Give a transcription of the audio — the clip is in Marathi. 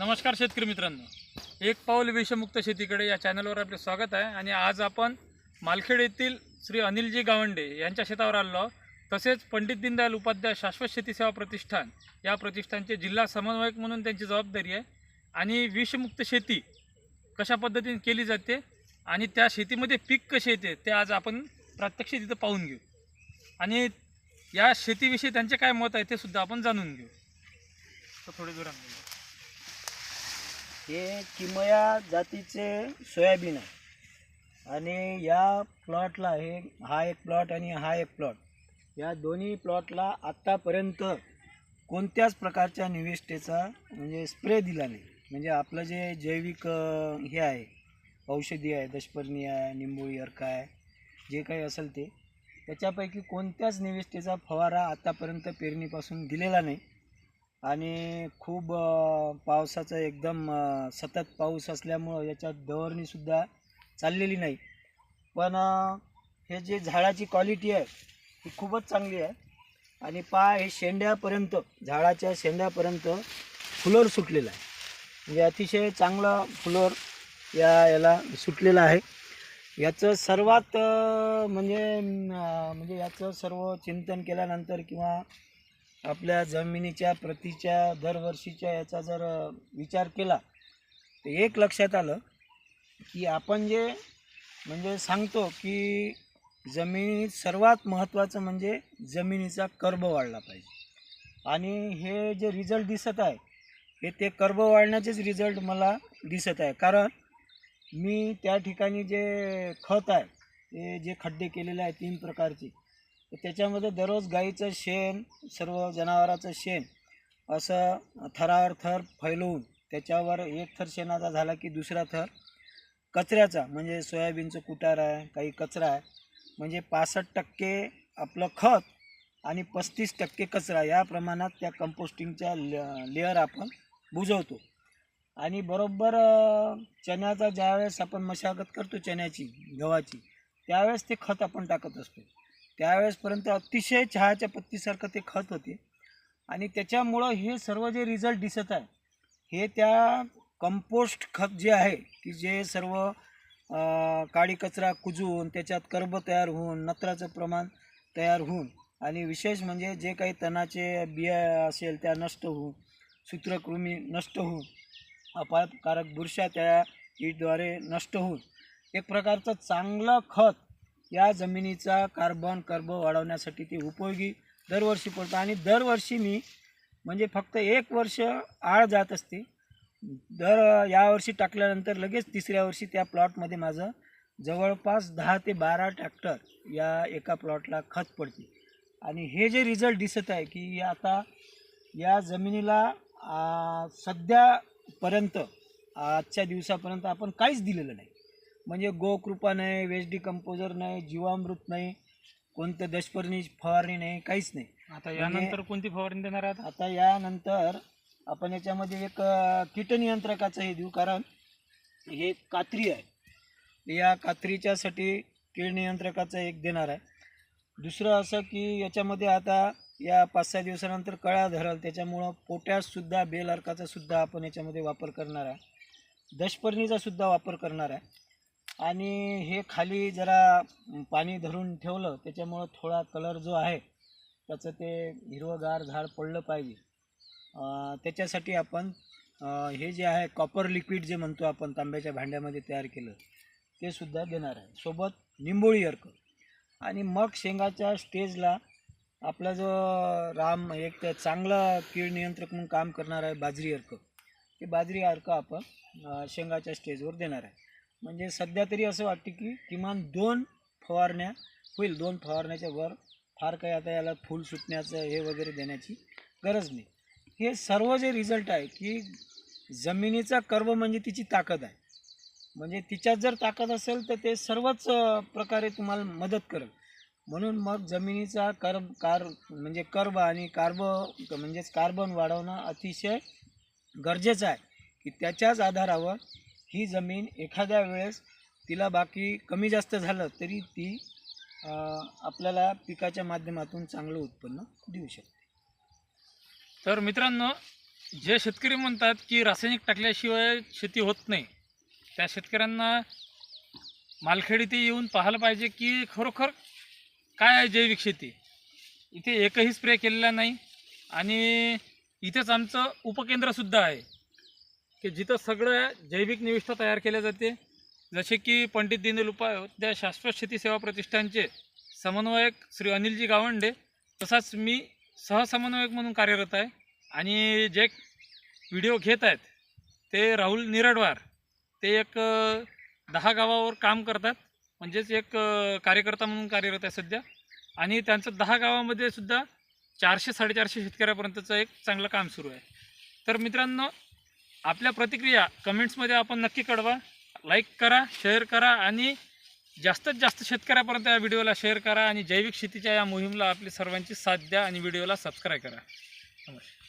नमस्कार शेतकरी मित्रांनो. एक पाऊल विषमुक्त शेतीकडे या चॅनलवर आपले स्वागत आहे आणि आज आपण मालखेड येथील श्री अनिलजी गावंडे यांच्या शेतावर आलो तसेच पंडित दीनदयाल उपाध्याय शाश्वत शेती सेवा प्रतिष्ठान या प्रतिष्ठानचे जिल्हा समन्वयक म्हणून त्यांची जबाबदारी आहे. आणि विषमुक्त शेती कशा पद्धतीने केली जाते आणि त्या शेतीमध्ये पीक कसे येते ते आज आपण प्रत्यक्ष तिथं पाहून घेऊ. आणि या शेतीविषयी त्यांचे काय मत आहे ते सुद्धा आपण जाणून घेऊ. तर थोडे दूर हे किमया जातीचे सोयाबीन आहे. आणि या प्लॉटला हे हा एक प्लॉट आणि हा एक प्लॉट या दोन्ही प्लॉटला आत्तापर्यंत कोणत्याच प्रकारच्या निविष्ठेचा म्हणजे स्प्रे दिला नाही. म्हणजे आपलं जे जैविक हे आहे औषधी आहे दशपर्णी आहे निंबोळी अर्का आहे जे काही असेल ते त्याच्यापैकी कोणत्याच निविष्ठेचा फवारा आत्तापर्यंत पेरणीपासून दिलेला नाही. आणि खूप पावसाचं एकदम सतत पाऊस असल्यामुळं याच्यात दवरणीसुद्धा चाललेली नाही. पण हे जे झाडाची क्वालिटी आहे ही खूपच चांगली आहे. आणि पा हे शेंड्यापर्यंत झाडाच्या शेंड्यापर्यंत फुलोर सुटलेला आहे. म्हणजे अतिशय चांगला फुलोर या याला सुटलेला आहे. याचं सर्वात म्हणजे म्हणजे याचं सर्व चिंतन केल्यानंतर किंवा आपल्या जमिनीच्या प्रतीच्या दरवर्षीच्या याचा जर विचार केला तर एक लक्षात आलं की आपण जे म्हणजे सांगतो की जमिनीत सर्वात महत्त्वाचं म्हणजे जमिनीचा कर्ब वाढला पाहिजे. आणि हे जे रिझल्ट दिसत आहे हे ते कर्ब वाढण्याचेच रिझल्ट मला दिसत आहे. कारण मी त्या ठिकाणी जे खत आहे ते जे खड्डे केलेले आहे तीन प्रकारचे त्याच्यामध्ये दररोज गाईचं शेण सर्व जनावराचं शेण असं थरावर थर फैलवून त्याच्यावर एक थर शेणाचा झाला की दुसरा थर कचऱ्याचा म्हणजे सोयाबीनचं कुटार आहे काही कचरा आहे. म्हणजे पासष्ट टक्के आपलं खत आणि पस्तीस टक्के कचरा या प्रमाणात त्या कंपोस्टिंगच्या लेअर आपण बुजवतो. आणि बरोबर चण्याचा ज्यावेळेस आपण मशागत करतो चण्याची गव्हाची त्यावेळेस ते खत आपण टाकत असतो. त्यावेळेसपर्यंत अतिशय चहाच्या पत्तीसारखं ते खत होते. आणि त्याच्यामुळं हे सर्व जे रिझल्ट दिसत आहे हे त्या कंपोस्ट खत जे आहे की जे सर्व काळी कचरा कुजवून त्याच्यात कर्ब तयार होऊन नत्राचं प्रमाण तयार होऊन आणि विशेष म्हणजे जे काही तणाचे बिया असेल त्या नष्ट होऊन सूत्रकृमी नष्ट होऊन अपायकारक बुरशा त्या ईटद्वारे नष्ट होऊन एक प्रकारचं चांगलं खत या जमिनीचा कार्बन कर्ब वाढवण्यासाठी ते उपयोगी दरवर्षी पडतं. आणि दरवर्षी मी म्हणजे फक्त एक वर्ष आळ जात असते. दर यावर्षी टाकल्यानंतर लगेच तिसऱ्या वर्षी त्या प्लॉटमध्ये माझं जवळपास दहा ते बारा ट्रॅक्टर या एका प्लॉटला खत पडते. आणि हे जे रिझल्ट दिसत आहे की आता या जमिनीला सध्यापर्यंत आजच्या दिवसापर्यंत आपण काहीच दिलेलं नाही. म्हणजे गोकृपा नाही वेज कंपोजर नाही जीवामृत नाही कोणतं दशपर्णी फवारणी नाही काहीच नाही. आता यानंतर कोणती फवारणी देणार आहात? आता यानंतर आपण याच्यामध्ये एक अ, कीट नियंत्रकाचं हे देऊ कारण हे कात्री आहे. या कात्रीच्यासाठी कीड नियंत्रकाचं एक देणार आहे. दुसरं असं की याच्यामध्ये आता या पाच सहा दिवसानंतर कळ्या धरल त्याच्यामुळं पोटॅशसुद्धा बेल अर्काचा सुद्धा आपण याच्यामध्ये वापर करणार आहे. दशपर्णीचा सुद्धा वापर करणार आहे. आणि हे खाली जरा पाणी धरून ठेवलं त्याच्यामुळं थोडा कलर जो आहे त्याचं ते हिरवंगार झाड पडलं पाहिजे. त्याच्यासाठी आपण हे जे आहे कॉपर लिक्विड जे म्हणतो आपण तांब्याच्या भांड्यामध्ये तयार केलं ते सुद्धा देणार आहे. सोबत निंबोळी अर्क. आणि मग शेंगाच्या स्टेजला आपला जो राम एक चांगला कीड नियंत्रक म्हणून काम करणार आहे बाजरी अर्क. ते बाजरी अर्क आपण शेंगाच्या स्टेजवर देणार आहे. म्हणजे सध्या तरी असं वाटते की किमान दोन फवारण्या होईल. दोन फवारण्याच्या वर फार काही आता याला फूल सुटण्याचं हे वगैरे देण्याची गरज नाही. हे सर्व जे रिझल्ट आहे की जमिनीचा कर्व म्हणजे तिची ताकद आहे. म्हणजे तिच्यात जर ताकद असेल तर ते सर्वच प्रकारे तुम्हाला मदत करेल. म्हणून मग जमिनीचा कर्ब कार म्हणजे कर्ब आणि कार्ब म्हणजेच कार्बन वाढवणं अतिशय गरजेचं आहे की त्याच्याच आधारावर ही जमीन एखाद्या वेळेस तिला बाकी कमी जास्त झालं तरी ती आपल्याला पिकाच्या माध्यमातून चांगलं उत्पन्न देऊ शकते. तर मित्रांनो जे शेतकरी म्हणतात की रासायनिक टाकल्याशिवाय शेती होत नाही त्या शेतकऱ्यांना मालखेडी ते येऊन पाहायला पाहिजे की खरोखर काय आहे जैविक शेती. इथे एकही स्प्रे केलेला नाही आणि इथेच आमचं उपकेंद्रसुद्धा आहे. की जिथं सगळं जैविक निविष्ठा तयार केल्या जाते जसे की पंडित दीनदयाल उपाध्याय शाश्वत शेती सेवा प्रतिष्ठानचे समन्वयक श्री अनिलजी गावंडे तसाच मी सहसमन्वयक म्हणून कार्यरत आहे आणि जे व्हिडिओ घेत आहेत ते राहुल निरडवार ते एक दहा गावावर काम करतात म्हणजेच एक कार्यकर्ता म्हणून कार्यरत आहे सध्या. आणि त्यांचं दहा गावामध्ये सुद्धा चारशे साडेचारशे शेतकऱ्यापर्यंतचं एक चांगलं काम सुरू आहे. तर मित्रांनो आपल्या प्रतिक्रिया कमेंट्समध्ये आपण नक्की कळवा. लाईक करा शेअर करा आणि जास्तीत जास्त शेतकऱ्यापर्यंत या व्हिडिओला शेअर करा आणि जैविक शेतीच्या या मोहिमेला आपली सर्वांची साथ द्या आणि व्हिडिओला सबस्क्राईब करा. नमस्कार.